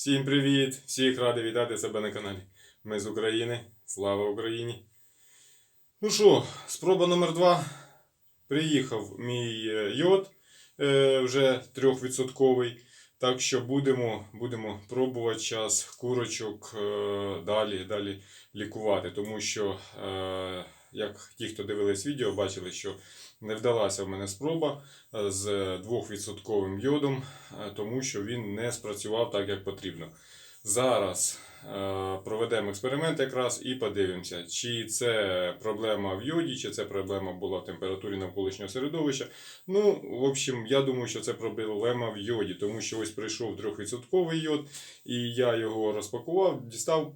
Всім привіт! Всіх радий вітати себе на каналі. Ми з України. Слава Україні! Ну що, спроба номер два. Приїхав мій е, йод е, вже 3%. Так що будемо, будемо пробувати час курочок е, далі, далі лікувати. Тому що, як ті, хто дивились відео, бачили, що не вдалася в мене спроба е, з 2% йодом, е, тому що він не спрацював так, як потрібно. Зараз е, проведемо експеримент якраз і подивимося, чи це проблема в йоді, чи це проблема була в температурі навколишнього середовища. Ну, в общем, я думаю, що це проблема в йоді, тому що ось прийшов 3% йод, і я його розпакував, дістав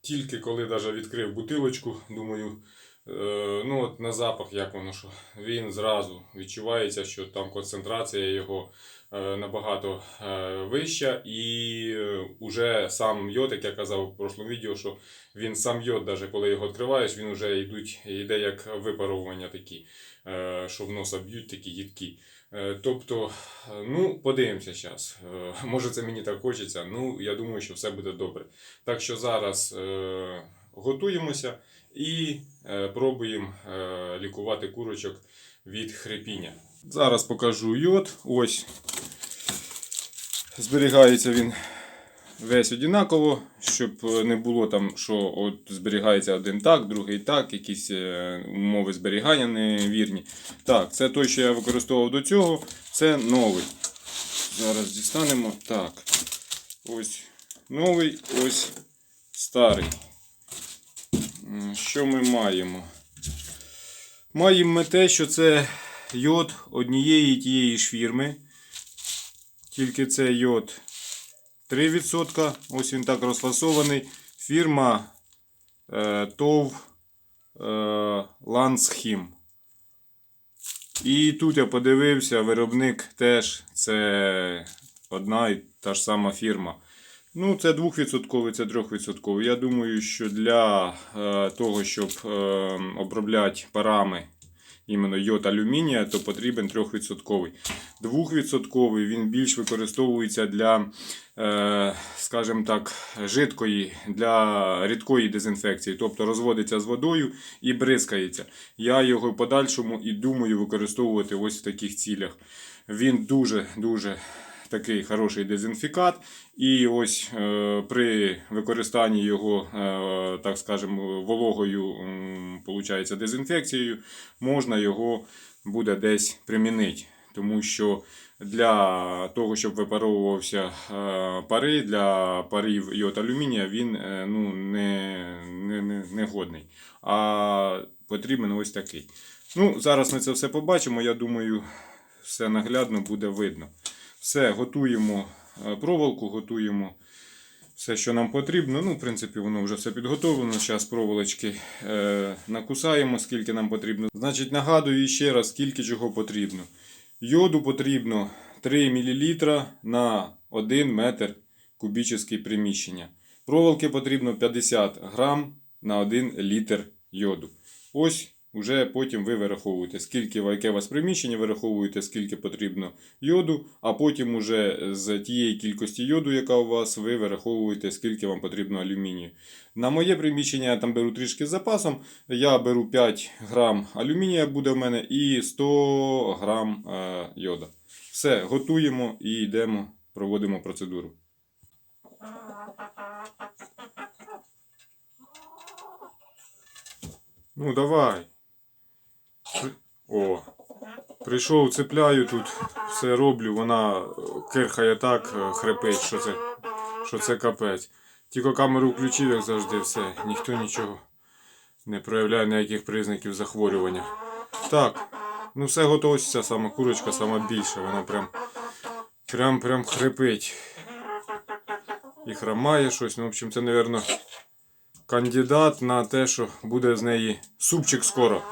тільки коли даже відкрив бутилочку, думаю. Е, ну от на запах, як воно що, він зразу відчувається, що там концентрація його е, набагато е, вища, і е, уже сам йод, як я казав в прошлому відео, що він сам йод, навіть коли його відкриваєш, він вже йдуть, йде як випарування такі, що в носа б'ють такі їдкі. Е, Тобто, е, ну, подивимося зараз. Може, це мені так хочеться. Ну, я думаю, що все буде добре. Так що зараз е, готуємося і е, пробуємо е, лікувати курочок від хрипіння. Зараз покажу йод. Ось. Зберігається він весь однаково, щоб не було там, що от зберігається один так, другий так, якісь е, умови зберігання невірні. Так, це той, що я використовував до цього, це новий. Зараз дістанемо. Так. Ось новий, ось старий. Що ми маємо? Маємо ми те, що це йод однієї і тієї ж фірми. Тільки це йод 3%. Ось він так розфасований. Фірма е, ТОВ е, Лансхім. І тут я подивився, виробник теж це одна і та ж сама фірма. Ну, це 2%, це 3%. Я думаю, що для е, того, щоб е, обробляти парами іменно йод алюмінія, то потрібен 3%. 2% він більш використовується для, е, скажімо так, жидкої, для рідкої дезінфекції, тобто розводиться з водою і бризкається. Я його в подальшому і думаю використовувати ось в таких цілях. Він дуже-дуже такий хороший дезінфікат. І ось е, при використанні його, е, так скажемо, вологою м, дезінфекцією, можна його буде десь примінити. Тому що для того, щоб випаровувався е, пари, для парів йод алюмінія, він ну, не, не, не, не годний. А потрібен ось такий. Ну, зараз ми це все побачимо. Я думаю, все наглядно буде видно. Все, готуємо е, проволоку, готуємо все, що нам потрібно. Ну, в принципі, воно вже все підготовлено. Зараз проволочки е, накусаємо, скільки нам потрібно. Значить, нагадую ще раз, скільки чого потрібно. Йоду потрібно 3 мл на 1 метр кубічний приміщення. Проволоки потрібно 50 грам на 1 літр йоду. Ось Уже потім ви вираховуєте, скільки яке у вас приміщення, вираховуєте, скільки потрібно йоду, а потім уже з тієї кількості йоду, яка у вас, ви вираховуєте, скільки вам потрібно алюмінію. На моє приміщення я там беру трішки з запасом. Я беру 5 грам алюмінія буде в мене і 100 грам е, йода. Все, готуємо і йдемо, проводимо процедуру. Ну, давай. О. Прийшов, цепляю тут, все роблю, вона е, кирхає так, е, хрипить, що це, що це капець. Тільки камеру включив, як завжди, все, ніхто нічого не проявляє ніяких признаків захворювання. Так, ну все готово, ця сама курочка, сама більша, вона прям, прям, прям хрипить. І хромає щось, ну, в общем, це, мабуть, кандидат на те, що буде з неї супчик скоро.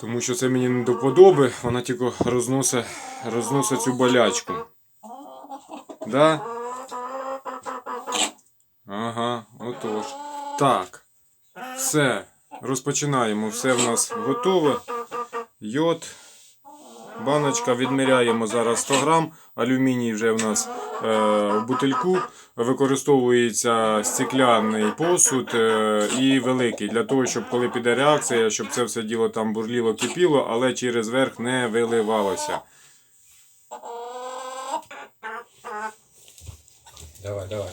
Тому що це мені не до подоби, вона тільки розносить, розносить цю болячку. Да? Ага, отож. Так. Все. Розпочинаємо. Все в нас готове. Йод. Баночка відміряємо зараз 100 грам. Алюміній вже в нас в бутильку використовується стекляний посуд е, і великий, для того, щоб коли піде реакція, щоб це все діло там бурліло, кипіло, але через верх не виливалося. Давай, давай.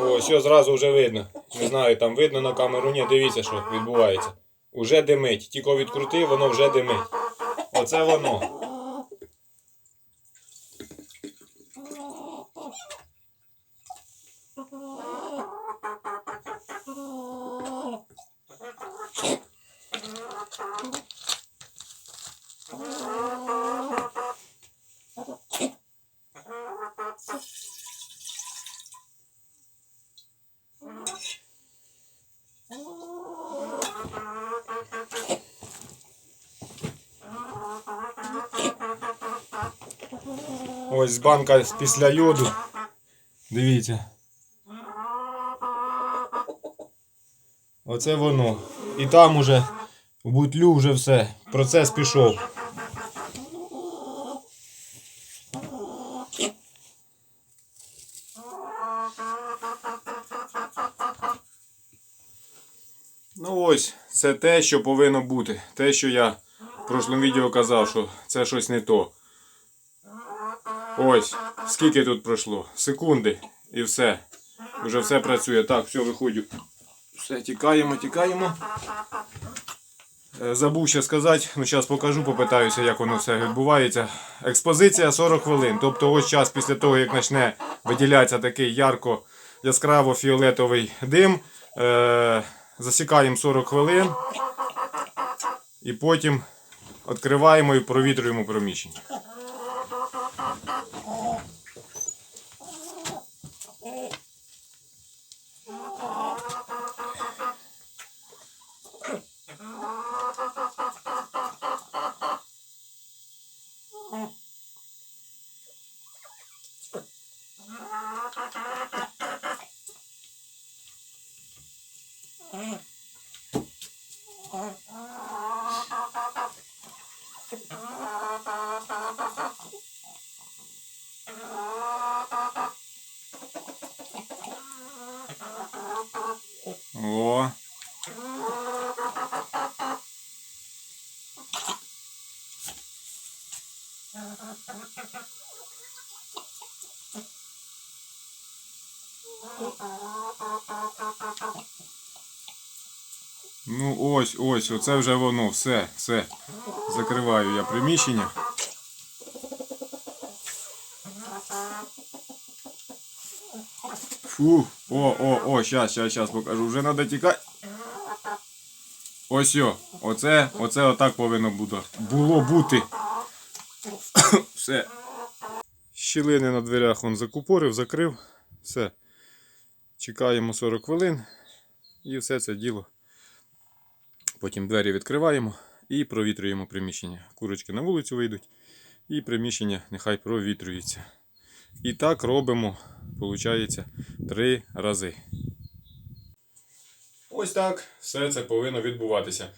О, все зразу вже видно. Не знаю, там видно на камеру, ні, дивіться, що відбувається. Уже димить. Тільки відкрути, воно вже димить. Оце воно. Ось банка після йоду. Дивіться. Оце воно. І там уже в бутлю вже все. Процес пішов. Ну ось, це те, що повинно бути. Те, що я в прошлому відео казав, що це щось не то. Ось, скільки тут пройшло? Секунди і все. Уже все працює. Так, все, виходжу. Все, тікаємо, тікаємо. Е, Забув ще сказати, ну зараз покажу, попитаюся, як воно все відбувається. Експозиція 40 хвилин. Тобто ось час після того, як почне виділятися такий ярко яскраво фіолетовий дим. Е- засікаємо 40 хвилин і потім відкриваємо і провітрюємо приміщення. О. Ну ось, ось, оце вже воно, все, все. Закриваю я приміщення. Фу, о, о, о, щас, щас, щас покажу. Вже треба тікати. Ось йо. Оце, оце отак повинно бути. Було бути. Все. Щілини на дверях он закупорив, закрив. Все. Чекаємо 40 хвилин. І все це діло. Потім двері відкриваємо і провітрюємо приміщення. Курочки на вулицю вийдуть, і приміщення нехай провітрюється. І так робимо, виходить, три рази. Ось так все це повинно відбуватися.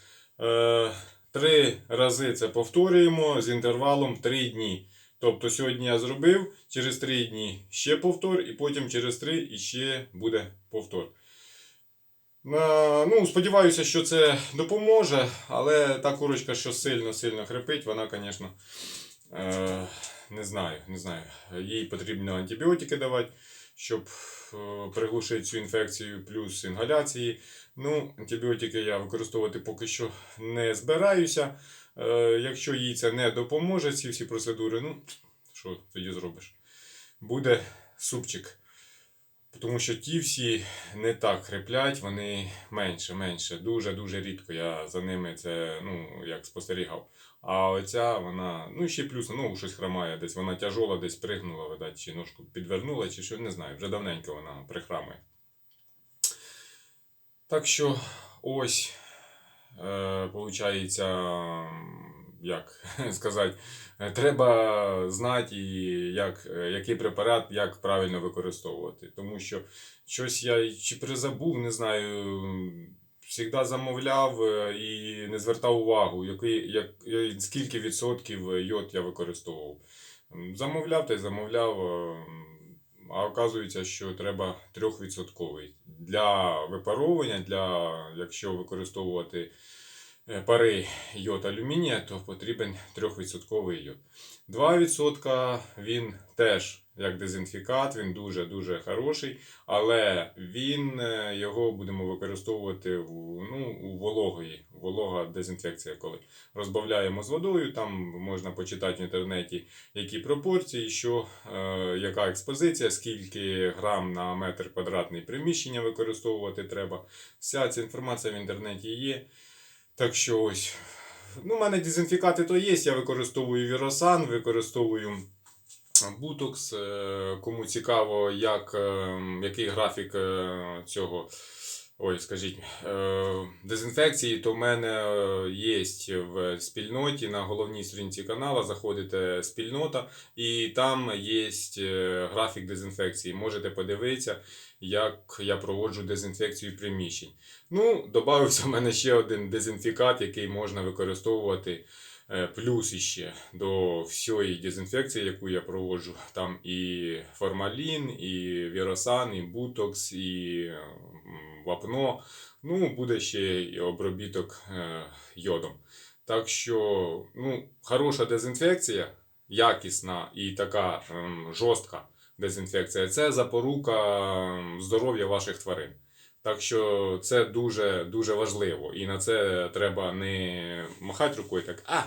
Е, три рази це повторюємо з інтервалом 3 дні. Тобто сьогодні я зробив, через 3 дні ще повтор, і потім через 3 іще буде повтор. Ну, сподіваюся, що це допоможе, але та курочка, що сильно-сильно хрипить, вона, звісно, е, не знаю, не знаю. Їй потрібно антибіотики давати, щоб е, приглушити цю інфекцію, плюс інгаляції. Ну, антибіотики я використовувати поки що не збираюся. Е, якщо їй це не допоможе, ці всі процедури, ну, що тоді зробиш? Буде супчик. Тому що ті всі не так хриплять, вони менше, менше. Дуже-дуже рідко я за ними це ну, як спостерігав. А оця вона, ну ще плюс ногу щось хромає, десь вона тяжола, десь пригнула, видать, чи ножку підвернула, чи що, не знаю. Вже давненько вона прихрамує. Так що ось, е, виходить, як сказати, Е, Треба знати, як, е, який препарат як правильно використовувати. Тому що щось я чи призабув, не знаю. завжди замовляв е, і не звертав увагу, який, як, е, скільки відсотків йод я використовував. Замовляв та й замовляв. А оказується, що треба 3%. Для випаровування, для, якщо використовувати е, пари йод алюмінія, то потрібен 3% йод. 2% він теж як дезінфікат, він дуже-дуже хороший, але він е, його будемо використовувати в, ну, у вологої, волога дезінфекція, коли розбавляємо з водою, там можна почитати в інтернеті, які пропорції, що, е, яка експозиція, скільки грам на метр квадратний приміщення використовувати треба. Вся ця інформація в інтернеті є. Так що ось. Ну, у мене дезінфікати то є. Я використовую Віросан, використовую Бутокс. Е, Кому цікаво, як, е, який графік е, цього. Ой, скажіть, дезінфекції, то в мене є в спільноті на головній сторінці каналу. Заходите спільнота, і там є графік дезінфекції. Можете подивитися, як я проводжу дезінфекцію приміщень. Ну, додався в мене ще один дезінфікат, який можна використовувати плюс іще до всієї дезінфекції, яку я проводжу. Там і формалін, і віросан, і бутокс, і вапно. Ну, буде ще і обробіток е, йодом. Так що, ну, хороша дезінфекція, якісна і така ем, жорстка дезінфекція це запорука ем, здоров'я ваших тварин. Так що це дуже дуже важливо. І на це треба не махати рукою так. А,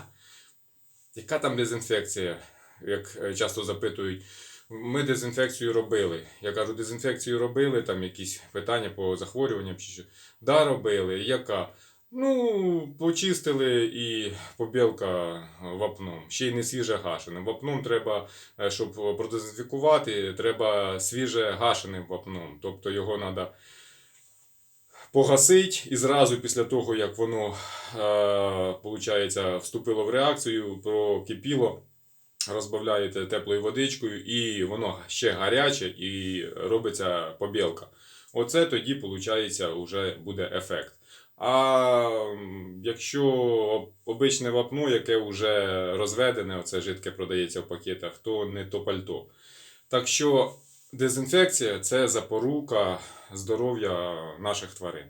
яка там дезінфекція? Як е, часто запитують, ми дезінфекцію робили. Я кажу, дезінфекцію робили, там якісь питання по захворюванням чи що. Да, робили. Яка? Ну, почистили і побілка вапном. Ще й не свіже гашене. Вапном треба, е, щоб продезінфікувати, треба свіже гашеним вапном. Тобто його треба погасить і зразу після того, як воно е, вступило в реакцію, прокипіло, розбавляєте теплою водичкою, і воно ще гаряче і робиться побілка. Оце тоді, виходить, вже буде ефект. А якщо обичне вапно, яке вже розведене, оце жидке продається в пакетах, то не то пальто. Так що дезінфекція це запорука здоров'я наших тварин.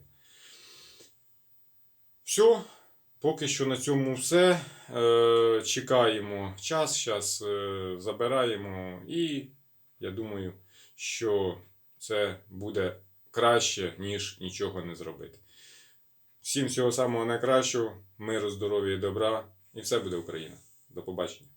Все. Поки що на цьому все. Е, чекаємо час, зараз е, забираємо, і я думаю, що це буде краще, ніж нічого не зробити. Всім всього самого найкращого, миру, здоров'я і добра, і все буде Україна. До побачення.